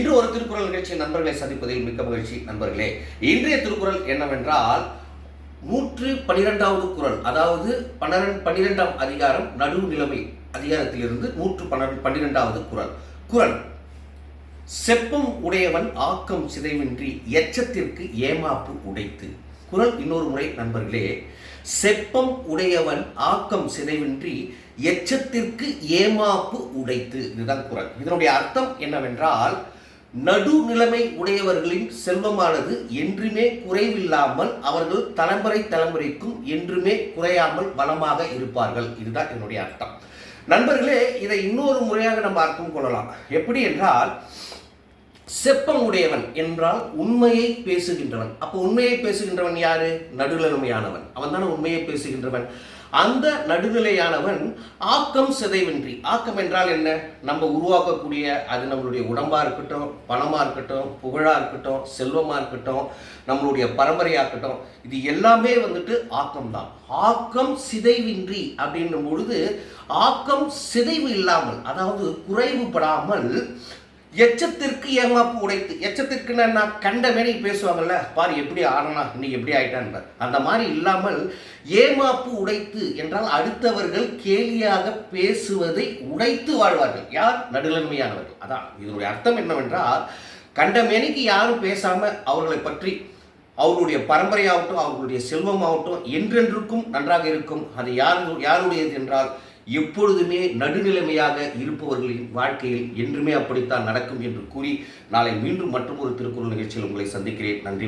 இன்று ஒரு திருக்குறள் நிகழ்ச்சி நண்பர்களை சந்திப்பதில் மிக்க மகிழ்ச்சி. நண்பர்களே இன்றைய திருக்குறள் என்னவென்றால் நூற்று பனிரெண்டாவது குரல் அதாவது பன்னிரெண்டு பன்னிரெண்டாம் அதிகாரம் நடுவு நிலைமை அதிகாரத்திலிருந்து நூற்று பன்னெண்டு பன்னிரெண்டாவது குரல் குறள் செப்பம் உடையவன் ஆக்கம் சிதைவின்றி எச்சத்திற்கு ஏமாப்பு உடைத்து. குரல் இன்னொரு முறை நண்பர்களே செப்பம் உடையவன் ஆக்கம் சிதைவின்றி எச்சத்திற்கு ஏமாப்பு உடைத்து. இதுதான் குரல் இதனுடைய அர்த்தம் என்னவென்றால் நடுநிலைமை உடையவர்களின் செல்வமானது என்றுமே குறைவில்லாமல் அவர்கள் தலைமுறை தலைமுறைக்கும் என்றுமே குறையாமல் வளமாக இருப்பார்கள். இதுதான் என்னுடைய அர்த்தம். நண்பர்களே இதை இன்னொரு முறையாக நம்ம அர்த்தம் கொள்ளலாம். எப்படி என்றால் செப்பம் உடையவன் என்றால் உண்மையை பேசுகின்றவன். அப்போ உண்மையை பேசுகின்றவன் யாரு? நடுநிலைமையானவன். அவன் தானே உண்மையை பேசுகின்றவன். அந்த நடுநிலையானவன் ஆக்கம் சிதைவின்றி. ஆக்கம் என்றால் என்ன? நம்ம உருவாக்கக்கூடிய அது நம்மளுடைய உடம்பா இருக்கட்டும் பணமா இருக்கட்டும் புகழா இருக்கட்டும் செல்வமா இருக்கட்டும் நம்மளுடைய பரம்பரையாக இருக்கட்டும் இது எல்லாமே வந்துட்டு ஆக்கம் தான் ஆக்கம் சிதைவின்றி அப்படின்னும் பொழுது ஆக்கம் சிதைவு இல்லாமல் அதாவது குறைவுபடாமல் எச்சத்திற்கு ஏமாப்பு உடைத்து எச்சத்திற்கு நான் கண்ட மேனி பேசுவாங்கல்ல பாரு எப்படி ஆடனா இன்னைக்கு எப்படி ஆயிட்டான் அந்த மாதிரி இல்லாமல் ஏமாப்பு உடைத்து என்றால் அடுத்தவர்கள் கேலியாக பேசுவதை உடைத்து வாழ்வார்கள். யார்? நடுநிலைமையானவர்கள். அதான் இதனுடைய அர்த்தம் என்னவென்றால் கண்ட மேனிக்கு யாரும் பேசாம அவர்களை பற்றி அவருடைய பரம்பரையாகட்டும் அவர்களுடைய செல்வமாகட்டும் என்றென்றுக்கும் நன்றாக இருக்கும். அது யார் யாருடையது என்றால் எப்பொழுதுமே நடுநிலைமையாக இருப்பவர்களின் வாழ்க்கையில் என்றுமே அப்படித்தான் நடக்கும் என்று கூறி நாளை மீண்டும் மற்றும் ஒரு திருக்குறள் நிகழ்ச்சியில் உங்களை சந்திக்கிறேன். நன்றி.